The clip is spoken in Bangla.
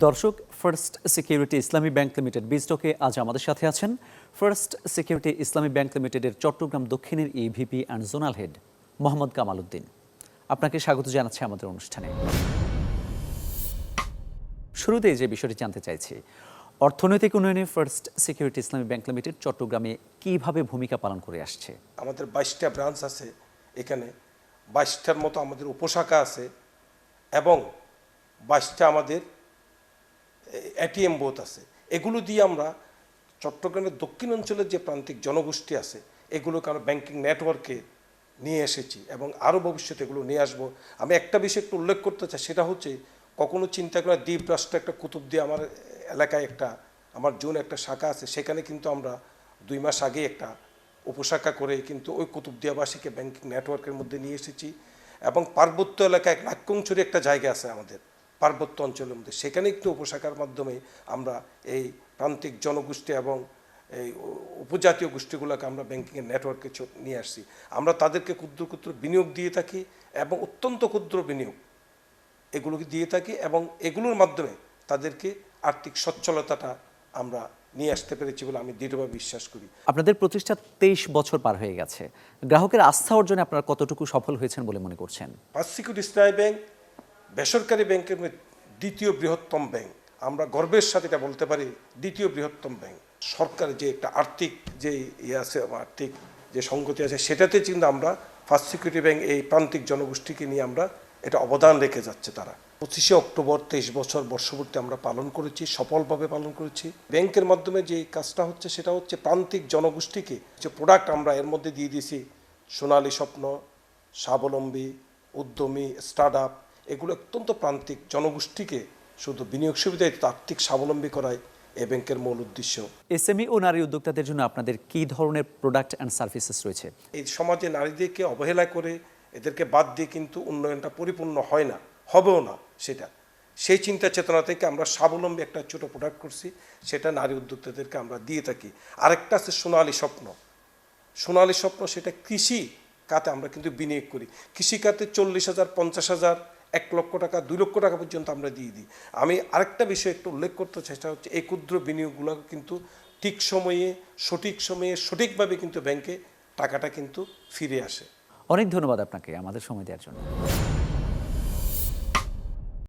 দর্শক first security Islami bank limited বিজটকে আজ আমাদের সাথে আছেন। ফার্স্ট সিকিউরিটি ইসলামী ব্যাংক লিমিটেডের চট্টগ্রাম দক্ষিণের EVP and zonal head Mohammad Kamal Uddin আপনাকে স্বাগত জানাচ্ছি আমাদের অনুষ্ঠানে। শুরুতেই যে বিষয়টি জানতে চাইছি, অর্থনৈতিক উন্নয়নে first security Islami bank limited চট্টগ্রামে কীভাবে ভূমিকা পালন করে আসছে? আমাদের বাইশটা ব্রাঞ্চ আছে এখানে। বাইশটার মতো আমাদের উপশাখা আছে এবং বাইশটা আমাদের এটিএম বোথ আছে। এগুলো দিয়ে আমরা চট্টগ্রামের দক্ষিণ অঞ্চলের যে প্রান্তিক জনগোষ্ঠী আছে, এগুলোকে আমরা ব্যাংকিং নেটওয়ার্কে নিয়ে এসেছি এবং আরও ভবিষ্যতে এগুলো নিয়ে আসব। আমি একটা বিষয় একটু উল্লেখ করতে চাই, সেটা হচ্ছে কখনো চিন্তা করে দ্বীপ রাষ্ট্র একটা কুতুব দিয়ে আমার এলাকায় একটা, আমার জোন একটা শাখা আছে, সেখানে কিন্তু আমরা দুই মাস আগে একটা উপশাখা করে কিন্তু ওই কুতুবদিয়াবাসীকে ব্যাংকিং নেটওয়ার্কের মধ্যে নিয়ে এসেছি। এবং পার্বত্য এলাকায় লাক্ষংচুরি একটা জায়গা আছে আমাদের। পার্বত্য অঞ্চলের মধ্যে। সেখানে একটু উপশাখার মাধ্যমে আমরা এই প্রান্তিক জনগোষ্ঠী এবং এই উপজাতীয় গোষ্ঠীগুলোকে আমরা ব্যাংকিংয়ের নেটওয়ার্কে নিয়ে আসছি। আমরা তাদেরকে ক্ষুদ্র ক্ষুদ্র বিনিয়োগ দিয়ে থাকি এবং অত্যন্ত ক্ষুদ্র বিনিয়োগ এগুলোকে দিয়ে থাকি এবং এগুলোর মাধ্যমে তাদেরকে আর্থিক সচ্ছলতাটা আমরা নিয়ে আসতে পেরেছি বলে আমি দৃঢ়ভাবে বিশ্বাস করি। আপনাদের প্রতিষ্ঠা তেইশ বছর পার হয়ে গেছে। গ্রাহকের আস্থা অর্জনে আপনারা কতটুকু সফল হয়েছেন বলে মনে করছেন? ফার্স্ট সিকিউরিটি ব্যাংক বেসরকারি ব্যাংকের দ্বিতীয় বৃহত্তম ব্যাংক। আমরা গর্বের সাথে এটা বলতে পারি, দ্বিতীয় বৃহত্তম ব্যাংক। সরকারের যে একটা আর্থিক যে ইয়ে আছে আর্থিক যে সংগতি আছে, সেটাতে কিন্তু আমরা ফার্স্ট সিকিউরিটি ব্যাংক এই প্রান্তিক জনগোষ্ঠীকে নিয়ে আমরা এটা অবদান রেখে যাচ্ছে তারা। পঁচিশে অক্টোবর তেইশ বছর বর্ষপূর্তি আমরা পালন করেছি, সফলভাবে পালন করেছি। ব্যাংকের মাধ্যমে যে কাজটা হচ্ছে, সেটা হচ্ছে প্রান্তিক জনগোষ্ঠীকে যে প্রোডাক্ট আমরা এর মধ্যে দিয়ে দিয়েছি, সোনালী স্বপ্ন, স্বাবলম্বী, উদ্যমী স্টার্ট আপ এগুলো অত্যন্ত প্রান্তিক জনগোষ্ঠীকে শুধু বিনিয়োগ সুবিধা দিতে আর্থিক স্বাবলম্বী করাই এ ব্যাংকের মূল উদ্দেশ্য। এসএমই ও নারী উদ্যোক্তাদের জন্য আপনাদের কি ধরনের প্রোডাক্ট অ্যান্ড সার্ভিসেস রয়েছে? এই সমাজে নারীদেরকে অবহেলা করে এদেরকে বাদ দিয়ে কিন্তু উন্নয়নটা পরিপূর্ণ হয় না হবেও না সেটা। সেই চিন্তা চেতনা থেকে আমরা স্বাবলম্বী একটা ছোট প্রোডাক্ট করছি সেটা নারী উদ্যোক্তাদেরকে আমরা দিয়ে থাকি। আরেকটা আছে সোনালী স্বপ্ন। সোনালী স্বপ্ন সেটা কৃষি খাতে আমরা কিন্তু বিনিয়োগ করি। কৃষি খাতে চল্লিশ হাজার পঞ্চাশ হাজার এক লক্ষ টাকা, দুই লক্ষ টাকা পর্যন্ত আমরা দিয়ে দিই। আমি আরেকটা বিষয় একটু উল্লেখ করতে চেষ্টা হচ্ছে এই ক্ষুদ্র বিনিয়োগগুলো কিন্তু ঠিক সময়ে, সঠিক সময়ে, সঠিকভাবে কিন্তু ব্যাংকে টাকাটা কিন্তু ফিরে আসে। অনেক ধন্যবাদ আপনাকে আমাদের সময় দেওয়ার জন্য।